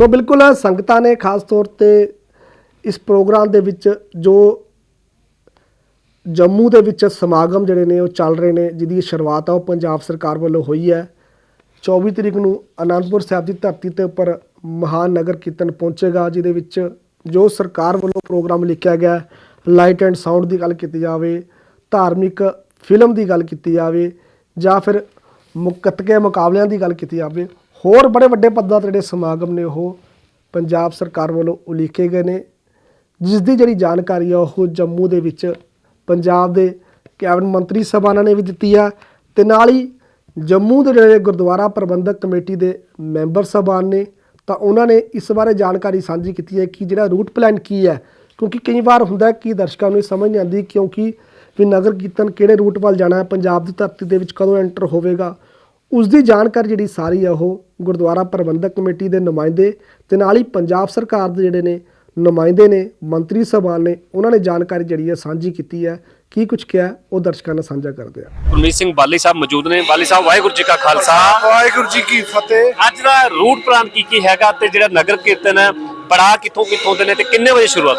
ਸੋ ਬਿਲਕੁਲ ਸੰਗਤਾਂ ਨੇ ਖਾਸ ਤੌਰ ਤੇ ਇਸ ਪ੍ਰੋਗਰਾਮ ਦੇ ਵਿੱਚ ਜੋ ਜੰਮੂ ਦੇ ਵਿੱਚ ਸਮਾਗਮ ਜਿਹੜੇ ਨੇ ਉਹ ਚੱਲ ਰਹੇ ਨੇ, ਜਿਹਦੀ ਸ਼ੁਰੂਆਤ ਆ ਉਹ ਪੰਜਾਬ ਸਰਕਾਰ ਵੱਲੋਂ ਹੋਈ ਹੈ। 24 ਤਰੀਕ ਨੂੰ ਅਨੰਦਪੁਰ ਸਾਹਿਬ ਦੀ ਧਰਤੀ ਤੇ ਉੱਪਰ ਮਹਾਨ ਨਗਰ ਕੀਰਤਨ ਪਹੁੰਚੇਗਾ, ਜਿਹਦੇ ਵਿੱਚ ਜੋ ਸਰਕਾਰ ਵੱਲੋਂ ਪ੍ਰੋਗਰਾਮ ਲਿਖਿਆ ਗਿਆ ਲਾਈਟ ਐਂਡ ਸਾਊਂਡ ਦੀ ਗੱਲ ਕੀਤੀ ਜਾਵੇ, ਧਾਰਮਿਕ ਫਿਲਮ ਦੀ ਗੱਲ ਕੀਤੀ ਜਾਵੇ ਜਾਂ ਫਿਰ ਮੁਕਤਕੇ ਮੁਕਾਬਲਿਆਂ ਦੀ ਗੱਲ ਕੀਤੀ ਜਾਵੇ ਹੋਰ ਬੜੇ ਵੱਡੇ ਪੱਧਰ ਤੇ ਜਿਹੜੇ ਸਮਾਗਮ ਨੇ, ਉਹ ਪੰਜਾਬ ਸਰਕਾਰ ਵੱਲੋਂ ਉਲੀਕੇ ਗਏ ਨੇ। ਜਿਸ ਦੀ ਜਿਹੜੀ ਜਾਣਕਾਰੀ ਆ, ਉਹ ਜੰਮੂ ਦੇ ਵਿੱਚ ਪੰਜਾਬ ਦੇ ਕੈਬਨਿਟ ਮੰਤਰੀ ਸਭਾਨਾਂ ਨੇ ਵੀ ਦਿੱਤੀ ਆ ਤੇ ਨਾਲ ਹੀ ਜੰਮੂ ਦੇ ਜਿਹੜੇ ਗੁਰਦੁਆਰਾ ਪ੍ਰਬੰਧਕ ਕਮੇਟੀ ਦੇ ਮੈਂਬਰ ਸਭਾਨ ਨੇ, ਤਾਂ ਉਹਨਾਂ ਨੇ ਇਸ ਬਾਰੇ ਜਾਣਕਾਰੀ ਸਾਂਝੀ ਕੀਤੀ ਹੈ ਕਿ ਜਿਹੜਾ ਰੂਟ ਪਲਾਨ ਕੀ ਹੈ। ਕਿਉਂਕਿ ਕਈ ਵਾਰ ਹੁੰਦਾ ਕਿ ਦਰਸ਼ਕਾਂ ਨੂੰ ਇਹ ਸਮਝ ਨਹੀਂ ਆਉਂਦੀ ਕਿਉਂਕਿ ਵੀ ਨਗਰ ਕੀਰਤਨ ਕਿਹੜੇ ਰੂਟ ਵੱਲ ਜਾਣਾ ਹੈ, ਪੰਜਾਬ ਦੀ ਧਰਤੀ ਦੇ ਵਿੱਚ ਕਦੋਂ ਐਂਟਰ ਹੋਵੇਗਾ। ਉਸ ਦੀ ਜਾਣਕਾਰੀ ਜਿਹੜੀ ਸਾਰੀ ਆ ਉਹ ਗੁਰਦੁਆਰਾ ਪ੍ਰਬੰਧਕ ਕਮੇਟੀ ਦੇ ਨੁਮਾਇੰਦੇ ਤੇ ਨਾਲ ਹੀ ਪੰਜਾਬ ਸਰਕਾਰ ਦੇ ਜਿਹੜੇ ਨੇ ਨੁਮਾਇੰਦੇ ਨੇ ਮੰਤਰੀ ਸਭਾ ਨੇ ਉਹਨਾਂ ਨੇ ਜਾਣਕਾਰੀ ਜਿਹੜੀ ਹੈ ਸਾਂਝੀ ਕੀਤੀ ਹੈ ਕੀ ਕੁਝ ਕਿਹਾ ਉਹ ਦਰਸ਼ਕਾਂ ਨਾਲ ਸਾਂਝਾ ਕਰਦੇ ਆ। ਗੁਰਮੀਤ ਸਿੰਘ ਬਾਲੀ ਸਾਹਿਬ ਮੌਜੂਦ ਨੇ। ਬਾਲੀ ਸਾਹਿਬ ਵਾਹਿਗੁਰੂ ਜੀ ਕਾ ਖਾਲਸਾ। ਵਾਹਿਗੁਰੂ ਜੀ ਕੀ ਫਤਿਹ। ਅੱਜ ਦਾ ਰੂਟ ਪਲਾਨ ਕੀ ਕੀ ਹੈਗਾ ਤੇ ਜਿਹੜਾ ਨਗਰ ਕੀਰਤਨ ਹੈ ਪੜਾ ਕਿੱਥੋਂ ਕਿੱਥੋਂ ਦੇ ਨੇ ਤੇ ਕਿੰਨੇ ਵਜੇ ਸ਼ੁਰੂਆਤ?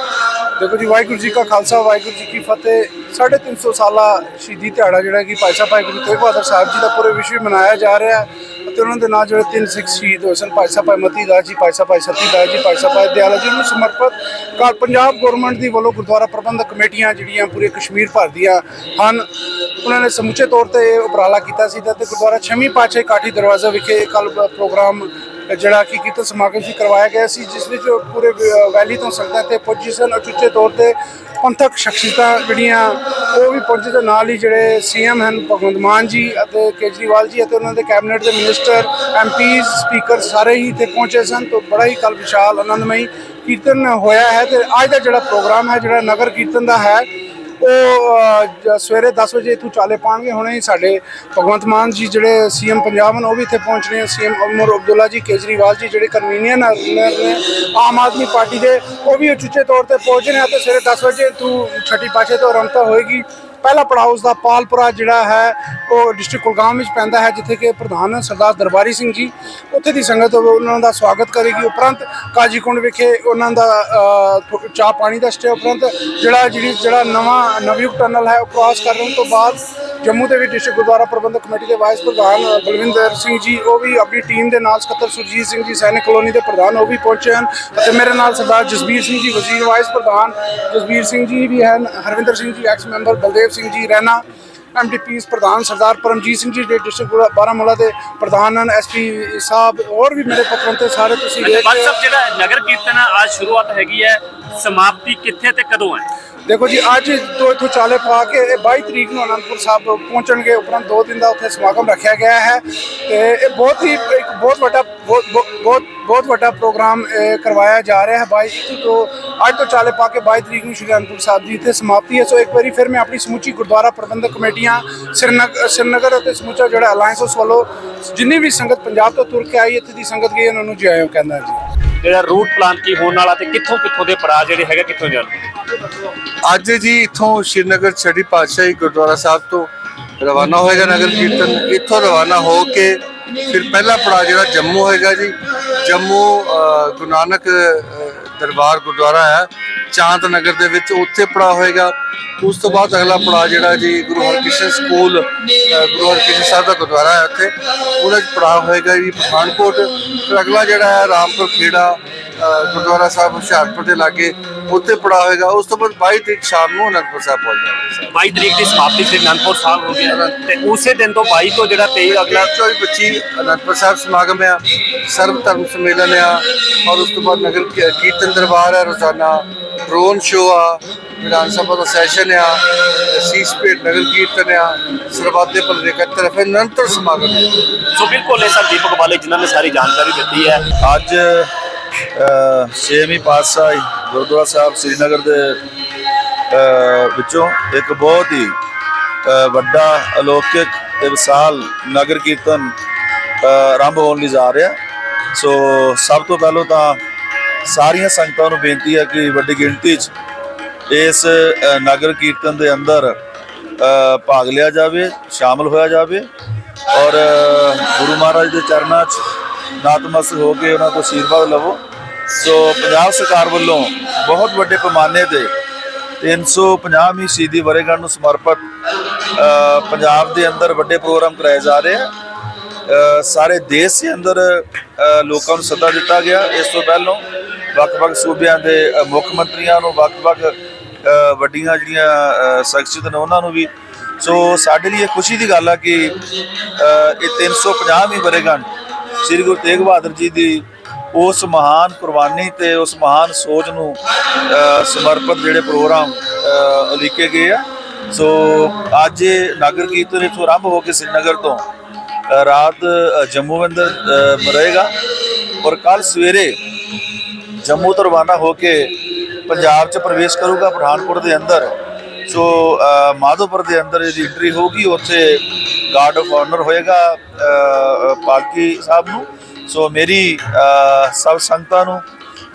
ਦੇਖੋ ਜੀ, ਵਾਹਿਗੁਰੂ ਜੀ ਕਾ ਖਾਲਸਾ, ਵਾਹਿਗੁਰੂ ਜੀ ਕੀ ਫਤਿਹ। 350 ਸਾਲਾ ਸ਼ਹੀਦੀ ਦਿਹਾੜਾ ਜਿਹੜਾ ਕਿ ਭਾਈ ਸਾਹਿਬ ਭਾਈ ਗੁਰੂ ਤੇਗ ਬਹਾਦਰ ਸਾਹਿਬ ਜੀ ਦਾ ਪੂਰੇ ਵਿਸ਼ਵ ਮਨਾਇਆ ਜਾ ਰਿਹਾ ਹੈ ਅਤੇ ਉਹਨਾਂ ਦੇ ਨਾਲ ਜਿਹੜੇ ਤਿੰਨ ਸਿੱਖ ਸ਼ਹੀਦ ਹੋਏ ਸਨ, ਭਾਈ ਸਾਹਿਬ ਭਾਈ ਮਤੀ ਦਾਸ ਜੀ, ਭਾਈ ਸਾਹਿਬ ਭਾਈ ਸਤੀ ਦਾਸ ਜੀ, ਭਾਈ ਸਾਹਿਬ ਭਾਈ ਦਿਆਲਾ ਜੀ ਨੂੰ ਸਮਰਪਿਤ ਕੱਲ੍ਹ ਪੰਜਾਬ ਗਵਰਨਮੈਂਟ ਦੀ ਵੱਲੋਂ ਗੁਰਦੁਆਰਾ ਪ੍ਰਬੰਧਕ ਕਮੇਟੀਆਂ ਜਿਹੜੀਆਂ ਪੂਰੇ ਕਸ਼ਮੀਰ ਭਰ ਦੀਆਂ ਹਨ, ਉਹਨਾਂ ਨੇ ਸਮੁੱਚੇ ਤੌਰ ਤੇ ਇਹ ਉਪਰਾਲਾ ਕੀਤਾ ਸੀ ਤੇ ਗੁਰਦੁਆਰਾ ਛੇਵੀਂ ਪਾਤਸ਼ਾਹੀ ਕਾਠੀ ਦਰਵਾਜ਼ਾ ਵਿਖੇ ਕੱਲ ਪ੍ਰੋਗਰਾਮ ਜਿਹੜਾ ਕਿ ਕੀਰਤਨ ਸਮਾਗਮ ਸੀ ਕਰਵਾਇਆ ਗਿਆ ਸੀ, ਜਿਸ ਵਿੱਚ ਪੂਰੇ ਵੈਲੀ ਤੋਂ ਸੰਗਤਾਂ ਤੇ ਪਹੁੰਚੀ ਸਨ। ਅਚੁੱਚੇ ਤੌਰ ਤੇ ਪੰਥਕ ਸ਼ਖਸੀਅਤਾਂ ਜਿਹੜੀਆਂ, ਉਹ ਵੀ ਪਹੁੰਚੇ ਤੇ ਨਾਲ ਹੀ ਜਿਹੜੇ ਸੀਐਮ ਹਨ, ਭਗਵੰਤ ਮਾਨ ਜੀ ਅਤੇ ਕੇਜਰੀਵਾਲ ਜੀ ਅਤੇ ਉਹਨਾਂ ਦੇ ਕੈਬਨਿਟ ਦੇ ਮਿਨਿਸਟਰ, ਐਮਪੀਜ਼, ਸਪੀਕਰ ਸਾਰੇ ਹੀ ਤੇ ਪਹੁੰਚੇ ਸਨ। ਤੋਂ ਬੜਾ ਹੀ ਕਲ ਵਿਸ਼ਾਲ ਆਨੰਦਮਈ ਕੀਰਤਨ ਹੋਇਆ ਹੈ ਤੇ ਅੱਜ ਦਾ ਜਿਹੜਾ ਪ੍ਰੋਗਰਾਮ ਹੈ, ਜਿਹੜਾ ਨਗਰ ਕੀਰਤਨ ਦਾ ਹੈ ਉਹ ਅ, ਸਵੇਰੇ 10 ਵਜੇ ਇੱਥੋਂ ਚਾਲੇ ਪਾਣਗੇ ਹੁਣੇ ਹੀ ਸਾਡੇ ਭਗਵੰਤ ਮਾਨ ਜੀ ਜਿਹੜੇ ਸੀਐਮ ਪੰਜਾਬ ਹਨ ਉਹ ਵੀ ਇੱਥੇ ਪਹੁੰਚ ਰਹੇ ਹਨ ਸੀਐਮ ਉਮਰ ਅਬਦੁੱਲਾ ਜੀ ਕੇਜਰੀਵਾਲ ਜੀ ਜਿਹੜੇ ਕਨਵੀਨੀਅਰ ਨੇ ਆਮ ਆਦਮੀ ਪਾਰਟੀ ਦੇ ਉਹ ਵੀ ਉਚੇਚੇ ਤੌਰ ਤੇ ਪਹੁੰਚ ਰਹੇ ਹਨ ਤੇ ਸਵੇਰੇ 10 ਵਜੇ ਤੋਂ ਛੱਟੀ ਪਾਛੇ ਤੋਂ ਰਮਤਾ ਹੋਏਗੀ। ਪਹਿਲਾ ਪੜਾਅ ਉਸ ਦਾ ਪਾਲਪੁਰਾ ਜਿਹੜਾ ਹੈ, ਉਹ ਡਿਸਟ੍ਰਿਕਟ ਕੁਲਗਾਮ ਵਿੱਚ ਪੈਂਦਾ ਹੈ, ਜਿੱਥੇ ਕਿ ਪ੍ਰਧਾਨ ਸਰਦਾਰ ਦਰਬਾਰੀ ਸਿੰਘ ਜੀ ਉੱਥੇ ਦੀ ਸੰਗਤ ਉਹਨਾਂ ਦਾ ਸਵਾਗਤ ਕਰੇਗੀ। ਉਪਰੰਤ ਕਾਜੀਕੁੰਡ ਵਿਖੇ ਉਹਨਾਂ ਦਾ ਚਾਹ ਪਾਣੀ ਦਾ ਸਟੇ ਉਪਰੰਤ ਜਿਹੜਾ ਜਿਹੜੀ, ਜਿਹੜਾ ਨਵਾਂ ਨਵਯੁਗ ਟਨਲ ਹੈ, ਉਹ ਕ੍ਰਾਸ ਕਰਨ ਤੋਂ ਬਾਅਦ ਜੰਮੂ ਦੇ ਵਿੱਚ ਡਿਸਟ੍ਰਿਕਟ ਗੁਰਦੁਆਰਾ ਪ੍ਰਬੰਧਕ ਕਮੇਟੀ ਦੇ ਵਾਈਸ ਪ੍ਰਧਾਨ ਬਲਵਿੰਦਰ ਸਿੰਘ ਜੀ, ਉਹ ਵੀ ਆਪਣੀ ਟੀਮ ਦੇ ਨਾਲ ਸਕੱਤਰ ਸੁਰਜੀਤ ਸਿੰਘ ਜੀ, ਸੈਨਿਕ ਕਲੋਨੀ ਦੇ ਪ੍ਰਧਾਨ, ਉਹ ਵੀ ਪਹੁੰਚੇ ਹਨ। ਅਤੇ ਮੇਰੇ ਨਾਲ ਸਰਦਾਰ ਜਸਬੀਰ ਸਿੰਘ ਜੀ, ਵਜ਼ੀਰ ਵਾਈਸ ਪ੍ਰਧਾਨ ਜਸਬੀਰ ਸਿੰਘ ਜੀ ਵੀ ਹਨ। ਹਰਵਿੰਦਰ ਸਿੰਘ ਜੀ ਐਕਸ ਮੈਂਬਰ ਬਲਦੇਵ ਸਿੰਘ ਜੀ ਰੈਨਾ ਐਮਡੀਪੀਸ ਪ੍ਰਧਾਨ ਸਰਦਾਰ ਪਰਮਜੀਤ ਸਿੰਘ ਜੀ ਦੇ ਡਿਸਟ੍ਰਿਕਟ ਬਾਰਾਮੂਲਾ ਦੇ ਪ੍ਰਧਾਨ ਹਨ ਐਸਪੀ ਸਾਹਿਬ ਹੋਰ ਵੀ ਮੇਰੇ ਪਤਵੰਤੇ ਸਾਰੇ ਤੁਸੀਂ ਦੇਖ ਹੋ WhatsApp ਜਿਹੜਾ ਨਗਰ ਕੀਰਤਨ ਅੱਜ ਸ਼ੁਰੂਆਤ ਹੈਗੀ ਹੈ ਸਮਾਪਤੀ ਕਿੱਥੇ ਤੇ ਕਦੋਂ ਹੈ? ਦੇਖੋ ਜੀ ਅੱਜ ਤੋਂ ਇੱਥੋਂ ਚਾਲੇ ਪਾ ਕੇ ਇਹ 22 ਤਰੀਕ ਨੂੰ ਅਨੰਦਪੁਰ ਸਾਹਿਬ ਪਹੁੰਚਣਗੇ ਉਪਰੰਤ ਦੋ ਦਿਨ ਦਾ ਉੱਥੇ ਸਮਾਗਮ ਰੱਖਿਆ ਗਿਆ ਹੈ ਤੇ ਇਹ ਬਹੁਤ ਹੀ ਬਹੁਤ ਵੱਡਾ ਬਹੁਤ ਬਹੁਤ ਬਹੁਤ ਵੱਡਾ ਪ੍ਰੋਗਰਾਮ ਕਰਵਾਇਆ ਜਾ ਰਿਹਾ ਹੈ। 22 ਤੋਂ ਅੱਜ ਤੋਂ ਚਾਲੇ ਪਾ ਕੇ 22 ਤਰੀਕ ਨੂੰ ਸ਼੍ਰੀ ਅਨੰਦਪੁਰ ਸਾਹਿਬ ਜੀ ਇੱਥੇ ਸਮਾਪਤੀ ਹੈ। ਸੋ ਇੱਕ ਵਾਰੀ ਫਿਰ ਮੈਂ ਆਪਣੀ ਸਮੁੱਚੀ ਗੁਰਦੁਆਰਾ ਪ੍ਰਬੰਧਕ ਕਮੇਟੀਆਂ ਸ੍ਰੀਨਗਰ ਸ੍ਰੀਨਗਰ ਅਤੇ ਸਮੁੱਚਾ ਜਿਹੜਾ ਅਲਾਈਅੰਸ ਉਸ ਵੱਲੋਂ ਜਿੰਨੀ ਵੀ ਸੰਗਤ ਪੰਜਾਬ ਤੋਂ ਤੁਰ ਕੇ ਆਈ ਇੱਥੇ ਦੀ ਸੰਗਤ ਗਈ ਉਹਨਾਂ ਨੂੰ ਜੀ ਆਇਓ ਕਹਿੰਦਾ ਜੀ। ਜਿਹੜਾ ਰੂਟ ਪਲਾਨ ਕੀ ਹੋਣ ਵਾਲਾ ਤੇ ਕਿੱਥੋਂ ਕਿੱਥੋਂ ਦੇ ਪੜਾਅ ਜਿਹੜੇ ਹੈਗੇ ਕਿੱਥੋਂ ਜਾਣਗੇ ਅੱਜ ਜੀ ਇੱਥੋਂ ਸ਼੍ਰੀਨਗਰ ਛੜੀ ਪਾਤਸ਼ਾਹੀ ਗੁਰਦੁਆਰਾ ਸਾਹਿਬ ਤੋਂ ਰਵਾਨਾ ਹੋਏਗਾ ਨਗਰ ਕੀਰਤਨ। ਇੱਥੋਂ ਰਵਾਨਾ ਹੋ ਕੇ ਫਿਰ ਪਹਿਲਾ ਪੜਾਅ ਜਿਹੜਾ ਜੰਮੂ ਹੋਏਗਾ ਜੀ। ਜੰਮੂ ਗੁਰੂ ਨਾਨਕ ਦਰਬਾਰ ਗੁਰਦੁਆਰਾ ਹੈ। ਚਾਂਦ ਨਗਰ ਦੇ ਵਿੱਚ ਉੱਥੇ ਪੜਾਅ ਹੋਏਗਾ। ਉਸ ਤੋਂ ਬਾਅਦ ਅਗਲਾ ਪੜਾਅ ਜਿਹੜਾ ਜੀ ਗੁਰੂ ਹਰਕ੍ਰਿਸ਼ਨ ਸਕੂਲ ਗੁਰੂ ਹਰਕ੍ਰਿਸ਼ਨ ਸਾਹਿਬ ਦਾ ਗੁਰਦੁਆਰਾ ਹੈ ਉੱਥੇ। ਉਹਦਾ ਪੜਾਅ ਹੋਏਗਾ ਜੀ ਪਠਾਨਕੋਟ। ਫਿਰ ਅਗਲਾ ਜਿਹੜਾ ਹੈ ਰਾਮਪੁਰ ਖੇੜਾ। ਗੁਰਦੁਆਰਾ ਸਾਹਿਬ ਹੁਸ਼ਿਆਰਪੁਰ ਦੇ ਲਾਗੇ ਉੱਥੇ ਪੜਾ ਹੋਏਗਾ। ਉਸ ਤੋਂ ਬਾਅਦ 22 ਤਰੀਕ ਸ਼ਾਮ ਨੂੰ ਅਨੰਦਪੁਰ ਸਾਹਿਬ ਪਹੁੰਚ ਜਾਵਾਂਗੇ 22 ਤਰੀਕ ਦੀ ਸਮਾਪਤੀ ਸ੍ਰੀ ਅਨੰਦਪੁਰ ਸਾਹਿਬ ਹੋ ਗਿਆ। ਤੇ ਉਸੇ ਦਿਨ ਤੋਂ 22 ਤੋਂ ਜਿਹੜਾ 23 ਅਗਲਾ ਅਗਲਾ 24 25 ਅਨੰਦਪੁਰ ਸਾਹਿਬ ਸਮਾਗਮ ਆ ਸਰਵ ਧਰਮ ਸੰਮੇਲਨ ਆ ਔਰ ਉਸ ਤੋਂ ਬਾਅਦ ਨਗਰ ਕੀਰਤਨ ਦਰਬਾਰ ਹੈ ਰੋਜ਼ਾਨਾ ਡਰੋਨ ਸ਼ੋਅ ਆ ਵਿਧਾਨ ਸਭਾ ਦਾ ਸੈਸ਼ਨ ਆ ਸੀਸ ਪੇਟ ਨਗਰ ਕੀਰਤਨ ਆ ਸਰਬੱਤੇ ਭਲੇ ਦੇ ਕੱਤਰ ਫਿਰ ਨਿਰੰਤਰ ਸਮਾਗਮ ਹੈ ਸੋ ਬਿਲਕੁਲ ਇਹ ਸਰ ਦੀਪਕ ਵਾਲੇ ਜਿਨ੍ਹਾਂ ਨੇ ਸਾਰੀ ਜਾਣਕਾਰੀ ਦਿੱਤੀ ਹੈ। ਅੱਜ ਛੇਵੀਂ ਪਾਤਸ਼ਾਹੀ ਗੁਰਦੁਆਰਾ ਸਾਹਿਬ ਸ੍ਰੀਨਗਰ ਦੇ ਵਿੱਚੋਂ ਇੱਕ ਬਹੁਤ ਹੀ ਵੱਡਾ ਅਲੌਕਿਕ ਤੇ ਵਿਸ਼ਾਲ ਨਗਰ ਕੀਰਤਨ ਆਰੰਭ ਹੋਣ ਲਈ ਜਾ ਰਿਹਾ। ਸੋ ਸਭ ਤੋਂ ਪਹਿਲਾਂ ਤਾਂ ਸਾਰੀਆਂ ਸੰਗਤਾਂ ਨੂੰ ਬੇਨਤੀ ਹੈ ਕਿ ਵੱਡੀ ਗਿਣਤੀ 'ਚ ਇਸ ਨਗਰ ਕੀਰਤਨ ਦੇ ਅੰਦਰ ਭਾਗ ਲਿਆ ਜਾਵੇ, ਸ਼ਾਮਲ ਹੋਇਆ ਜਾਵੇ ਔਰ ਗੁਰੂ ਮਹਾਰਾਜ ਦੇ ਚਰਨਾਂ 'ਚ ਨਤਮਸਤਕ ਹੋ ਕੇ ਉਹਨਾਂ ਤੋਂ ਆਸ਼ੀਰਵਾਦ ਲਵੋ। ਸੋ ਪੰਜਾਬ ਸਰਕਾਰ ਵੱਲੋਂ ਬਹੁਤ ਵੱਡੇ ਪੈਮਾਨੇ ਤੇ 350ਵੀਂ ਸ਼ਹੀਦੀ ਵਰੇਗੰਢ ਨੂੰ ਸਮਰਪਿਤ ਪੰਜਾਬ ਦੇ ਅੰਦਰ ਵੱਡੇ ਪ੍ਰੋਗਰਾਮ ਕਰਾਏ ਜਾ ਰਹੇ ਆ। ਸਾਰੇ ਦੇਸ਼ ਦੇ ਅੰਦਰ ਲੋਕਾਂ ਨੂੰ ਸੱਦਾ ਦਿੱਤਾ ਗਿਆ। ਇਸ ਤੋਂ ਪਹਿਲਾਂ ਵੱਖ-ਵੱਖ ਸੂਬਿਆਂ ਦੇ ਮੁੱਖ ਮੰਤਰੀਆਂ ਨੂੰ ਵੱਖ-ਵੱਖ ਵੱਡੀਆਂ ਜਿਹੜੀਆਂ ਸ਼ਖਸੀਅਤ ਨੇ ਉਹਨਾਂ ਨੂੰ ਵੀ। ਸੋ ਸਾਡੇ ਲਈ ਇਹ ਖੁਸ਼ੀ ਦੀ ਗੱਲ ਆ ਕਿ ਅ, ਇਹ 350ਵੀਂ ਵਰੇਗੰਢ ਸ੍ਰੀ ਗੁਰੂ ਤੇਗ ਬਹਾਦਰ ਜੀ ਦੀ ਉਸ ਮਹਾਨ ਕੁਰਬਾਨੀ ਤੇ ਉਸ ਮਹਾਨ ਸੋਚ ਨੂੰ ਸਮਰਪਿਤ ਜਿਹੜੇ ਪ੍ਰੋਗਰਾਮ ਉਲੀਕੇ ਗਏ ਆ। ਸੋ ਅੱਜ ਇਹ ਨਗਰ ਕੀਰਤਨ ਇੱਥੋਂ ਆਰੰਭ ਹੋ ਕੇ ਸ੍ਰੀਨਗਰ ਤੋਂ ਰਾਤ ਜੰਮੂ ਅੰਦਰ ਰਹੇਗਾ। ਔਰ ਕੱਲ ਸਵੇਰੇ ਜੰਮੂ ਤੋਂ ਰਵਾਨਾ ਹੋ ਕੇ ਪੰਜਾਬ 'ਚ ਪ੍ਰਵੇਸ਼ ਕਰੂਗਾ ਪਠਾਨਕੋਟ ਦੇ ਅੰਦਰ। ਸੋ ਮਾਧੋਪੁਰ ਦੇ ਅੰਦਰ ਇਹਦੀ ਐਂਟਰੀ ਹੋਊਗੀ। ਉੱਥੇ ਗਾਰਡ ਆਫ ਆਨਰ ਹੋਏਗਾ ਪਾਲਕੀ ਸਾਹਿਬ ਨੂੰ। ਸੋ ਮੇਰੀ ਸਭ ਸੰਗਤਾਂ ਨੂੰ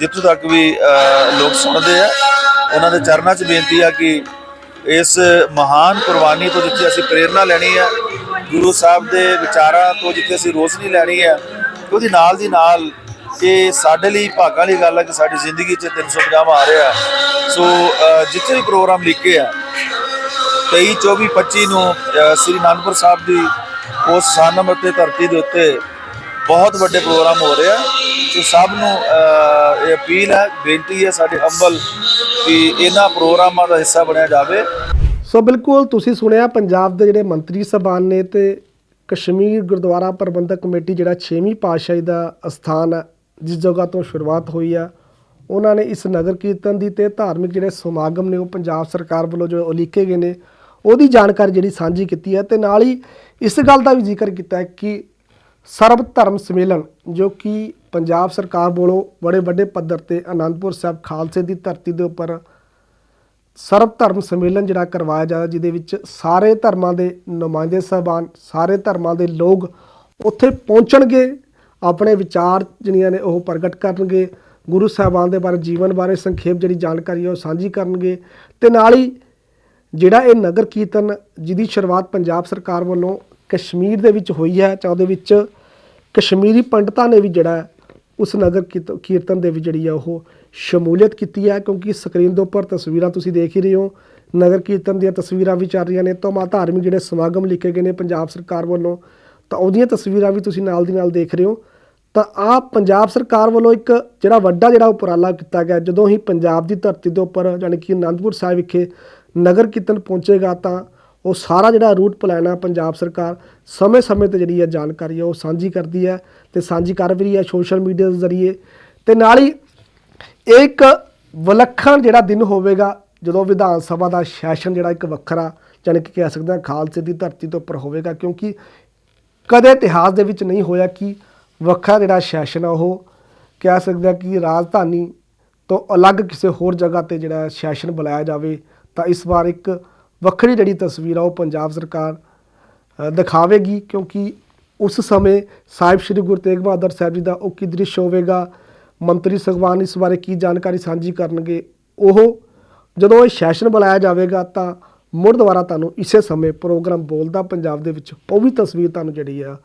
ਜਿੱਥੋਂ ਤੱਕ ਵੀ ਲੋਕ ਸੁਣਦੇ ਆ, ਉਹਨਾਂ ਦੇ ਚਰਨਾਂ 'ਚ ਬੇਨਤੀ ਆ ਕਿ ਇਸ ਮਹਾਨ ਕੁਰਬਾਨੀ ਤੋਂ ਜਿੱਥੇ ਅਸੀਂ ਪ੍ਰੇਰਣਾ ਲੈਣੀ ਹੈ ਗੁਰੂ ਸਾਹਿਬ ਦੇ ਵਿਚਾਰਾਂ ਤੋਂ ਜਿੱਥੇ ਅਸੀਂ ਰੋਸ਼ਨੀ ਲੈਣੀ ਹੈ ਉਹਦੀ ਨਾਲ ਦੀ ਨਾਲ ਇਹ ਸਾਡੇ ਲਈ ਭਾਗਾਂ ਵਾਲੀ ਗੱਲ ਹੈ ਕਿ ਸਾਡੀ ਜ਼ਿੰਦਗੀ 'ਚ 350 ਆ ਰਿਹਾ। ਸੋ ਜਿੱਥੇ ਵੀ ਪ੍ਰੋਗਰਾਮ ਲਿਖੇ ਆ 23 24 25 ਨੂੰ ਸ੍ਰੀ ਅਨੰਦਪੁਰ ਸਾਹਿਬ ਦੀ ਉਸ ਸਾਨਮ ਅਤੇ ਧਰਤੀ ਦੇ ਉੱਤੇ ਬਹੁਤ ਵੱਡੇ ਪ੍ਰੋਗਰਾਮ ਹੋ ਰਹੇ ਆ। ਸੋ ਸਭ ਨੂੰ ਇਹ ਅਪੀਲ ਹੈ, ਬੇਨਤੀ ਹੈ ਸਾਡੇ ਹੰਬਲ ਕਿ ਇਹਨਾਂ ਪ੍ਰੋਗਰਾਮਾਂ ਦਾ ਹਿੱਸਾ ਬਣਿਆ ਜਾਵੇ। ਸੋ ਬਿਲਕੁਲ ਤੁਸੀਂ ਸੁਣਿਆ, ਪੰਜਾਬ ਦੇ ਜਿਹੜੇ ਮੰਤਰੀ ਸਭਾਨ ਨੇ ਤੇ ਕਸ਼ਮੀਰ ਗੁਰਦੁਆਰਾ ਪ੍ਰਬੰਧਕ ਕਮੇਟੀ ਜਿਹੜਾ 6ਵੀਂ ਪਾਤਸ਼ਾਹੀ ਦਾ ਅਸਥਾਨ ਹੈ, ਜਿਸ ਜਗ੍ਹਾ ਤੋਂ ਸ਼ੁਰੂਆਤ ਹੋਈ ਆ, ਉਹਨਾਂ ਨੇ ਇਸ ਨਗਰ ਕੀਰਤਨ ਦੀ ਤੇ ਧਾਰਮਿਕ ਜਿਹੜੇ ਸਮਾਗਮ ਨੇ ਉਹ ਪੰਜਾਬ ਸਰਕਾਰ ਵੱਲੋਂ ਜੋ ਉਲੀਕੇ ਗਏ ਨੇ, ਉਹਦੀ ਜਾਣਕਾਰੀ ਜਿਹੜੀ ਸਾਂਝੀ ਕੀਤੀ ਹੈ ਤੇ ਨਾਲ ਹੀ ਇਸ ਗੱਲ ਦਾ ਵੀ ਜ਼ਿਕਰ ਕੀਤਾ ਹੈ ਕਿ ਸਰਬ ਧਰਮ ਸੰਮੇਲਨ, ਜੋ ਕਿ ਪੰਜਾਬ ਸਰਕਾਰ ਵੱਲੋਂ ਬੜੇ ਵੱਡੇ ਪੱਧਰ ਤੇ ਆਨੰਦਪੁਰ ਸਾਹਿਬ ਖਾਲਸੇ ਦੀ ਧਰਤੀ ਦੇ ਉੱਪਰ ਸਰਬ ਧਰਮ ਸੰਮੇਲਨ ਜਿਹੜਾ ਕਰਵਾਇਆ ਜਾਂਦਾ ਜਿਹਦੇ ਵਿੱਚ ਸਾਰੇ ਧਰਮਾਂ ਦੇ ਨੁਮਾਇੰਦੇ ਸਾਹਿਬਾਨ, ਸਾਰੇ ਧਰਮਾਂ ਦੇ ਲੋਕ ਉੱਥੇ ਪਹੁੰਚਣਗੇ, ਆਪਣੇ ਵਿਚਾਰ ਜਿਹੜੀਆਂ ਨੇ ਉਹ ਪ੍ਰਗਟ ਕਰਨਗੇ, ਗੁਰੂ ਸਾਹਿਬਾਨ ਦੇ ਬਾਰੇ, ਜੀਵਨ ਬਾਰੇ ਸੰਖੇਪ ਜਿਹੜੀ ਜਾਣਕਾਰੀ ਹੈ ਉਹ ਸਾਂਝੀ ਕਰਨਗੇ। ਤੇ ਨਾਲ ਹੀ ਜਿਹੜਾ ਇਹ ਨਗਰ ਕੀਰਤਨ ਜਿਹਦੀ ਸ਼ੁਰੂਆਤ ਪੰਜਾਬ ਸਰਕਾਰ ਵੱਲੋਂ ਕਸ਼ਮੀਰ ਦੇ ਵਿੱਚ ਹੋਈ ਹੈ ਚਾਹ ਉਹਦੇ ਵਿੱਚ ਕਸ਼ਮੀਰੀ ਪੰਡਤਾਂ ਨੇ ਵੀ ਜਿਹੜਾ ਉਸ ਨਗਰ ਕੀਰਤ- ਕੀਰਤਨ ਦੇ ਵਿੱਚ ਜਿਹੜੀ ਆ ਉਹ ਸ਼ਮੂਲੀਅਤ ਕੀਤੀ ਹੈ, ਕਿਉਂਕਿ ਸਕਰੀਨ ਦੇ ਉੱਪਰ ਤਸਵੀਰਾਂ ਤੁਸੀਂ ਦੇਖ ਹੀ ਰਹੇ ਹੋ। ਨਗਰ ਕੀਰਤਨ ਦੀਆਂ ਤਸਵੀਰਾਂ ਵੀ ਚੱਲ ਰਹੀਆਂ ਨੇ। ਤਾਂ ਮਾ ਧਾਰਮਿਕ ਜਿਹੜੇ ਸਮਾਗਮ ਲਿਖੇ ਗਏ ਨੇ ਪੰਜਾਬ ਸਰਕਾਰ ਵੱਲੋਂ, ਤਾਂ ਉਹਦੀਆਂ ਤਸਵੀਰਾਂ ਵੀ ਤੁਸੀਂ ਨਾਲ ਦੀ ਨਾਲ ਦੇਖ ਰਹੇ ਹੋ। ਤਾਂ ਆ ਪੰਜਾਬ ਸਰਕਾਰ ਵੱਲੋਂ ਇੱਕ ਜਿਹੜਾ ਵੱਡਾ ਜਿਹੜਾ ਉਪਰਾਲਾ ਕੀਤਾ ਗਿਆ, ਜਦੋਂ ਹੀ ਪੰਜਾਬ ਦੀ ਧਰਤੀ ਦੇ ਉੱਪਰ ਯਾਨੀ ਕਿ ਅਨੰਦਪੁਰ ਸਾਹਿਬ ਵਿਖੇ ਨਗਰ ਕੀਰਤਨ ਪਹੁੰਚੇਗਾ, ਤਾਂ ਉਹ ਸਾਰਾ ਜਿਹੜਾ ਰੂਟ ਪਲਾਨ ਆ ਪੰਜਾਬ ਸਰਕਾਰ ਸਮੇਂ-ਸਮੇਂ ਤੇ ਜਿਹੜੀ ਹੈ ਜਾਣਕਾਰੀ ਹੈ ਉਹ ਸਾਂਝੀ ਕਰਦੀ ਹੈ ਤੇ ਸਾਂਝੀ ਕਰ ਵੀ ਰਹੀ ਹੈ ਸੋਸ਼ਲ ਮੀਡੀਆ ਦੇ ਜ਼ਰੀਏ। ਤੇ ਨਾਲ ਹੀ ਇਹ ਇੱਕ ਵਿਲੱਖਣ ਜਿਹੜਾ ਦਿਨ ਹੋਵੇਗਾ, ਜਦੋਂ ਵਿਧਾਨ ਸਭਾ ਦਾ ਸੈਸ਼ਨ ਜਿਹੜਾ ਇੱਕ ਵੱਖਰਾ ਜਾਣੀ ਕਿ ਕਹਿ ਸਕਦੇ ਹਾਂ ਖਾਲਸੇ ਦੀ ਧਰਤੀ ਤੋਂ ਉੱਪਰ ਹੋਵੇਗਾ, ਕਿਉਂਕਿ ਕਦੇ ਇਤਿਹਾਸ ਦੇ ਵਿੱਚ ਨਹੀਂ ਹੋਇਆ ਕਿ ਵੱਖਰਾ ਜਿਹੜਾ ਸੈਸ਼ਨ ਆ ਉਹ ਕਹਿ ਸਕਦੇ ਹਾਂ ਕਿ ਰਾਜਧਾਨੀ ਤੋਂ ਅਲੱਗ ਕਿਸੇ ਹੋਰ ਜਗ੍ਹਾ ਤੇ ਜਿਹੜਾ ਸੈਸ਼ਨ ਬੁਲਾਇਆ ਜਾਵੇ, ਤਾਂ ਇਸ ਵਾਰ ਇੱਕ ਵੱਖਰੀ ਜਿਹੜੀ ਤਸਵੀਰ ਆ ਉਹ ਪੰਜਾਬ ਸਰਕਾਰ ਦਿਖਾਵੇਗੀ ਕਿਉਂਕਿ ਉਸ ਸਮੇਂ ਸਾਹਿਬ ਸ੍ਰੀ ਗੁਰੂ ਤੇਗ ਬਹਾਦਰ ਸਾਹਿਬ ਜੀ ਦਾ ਉਹ ਕੀ ਦ੍ਰਿਸ਼ ਹੋਵੇਗਾ, ਮੰਤਰੀ ਸਗਵਾਨ ਇਸ ਬਾਰੇ ਕੀ ਜਾਣਕਾਰੀ ਸਾਂਝੀ ਕਰਨਗੇ, ਉਹ ਜਦੋਂ ਇਹ ਸੈਸ਼ਨ ਬੁਲਾਇਆ ਜਾਵੇਗਾ ਤਾਂ ਮੁੜ ਦੁਬਾਰਾ ਤੁਹਾਨੂੰ ਇਸੇ ਸਮੇਂ ਪ੍ਰੋਗਰਾਮ ਬੋਲਦਾ ਪੰਜਾਬ ਦੇ ਵਿੱਚ ਉਹ ਵੀ ਤਸਵੀਰ ਤੁਹਾਨੂੰ ਜਿਹੜੀ ਆ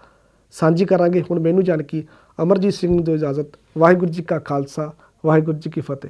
ਸਾਂਝੀ ਕਰਾਂਗੇ। ਹੁਣ ਮੈਨੂੰ ਜਾਣ ਕੀ ਅਮਰਜੀਤ ਸਿੰਘ ਨੂੰ ਦਿਓ ਇਜਾਜ਼ਤ। ਵਾਹਿਗੁਰੂ ਜੀ ਕਾ ਖਾਲਸਾ, ਵਾਹਿਗੁਰੂ ਜੀ ਕੀ ਫਤਿਹ।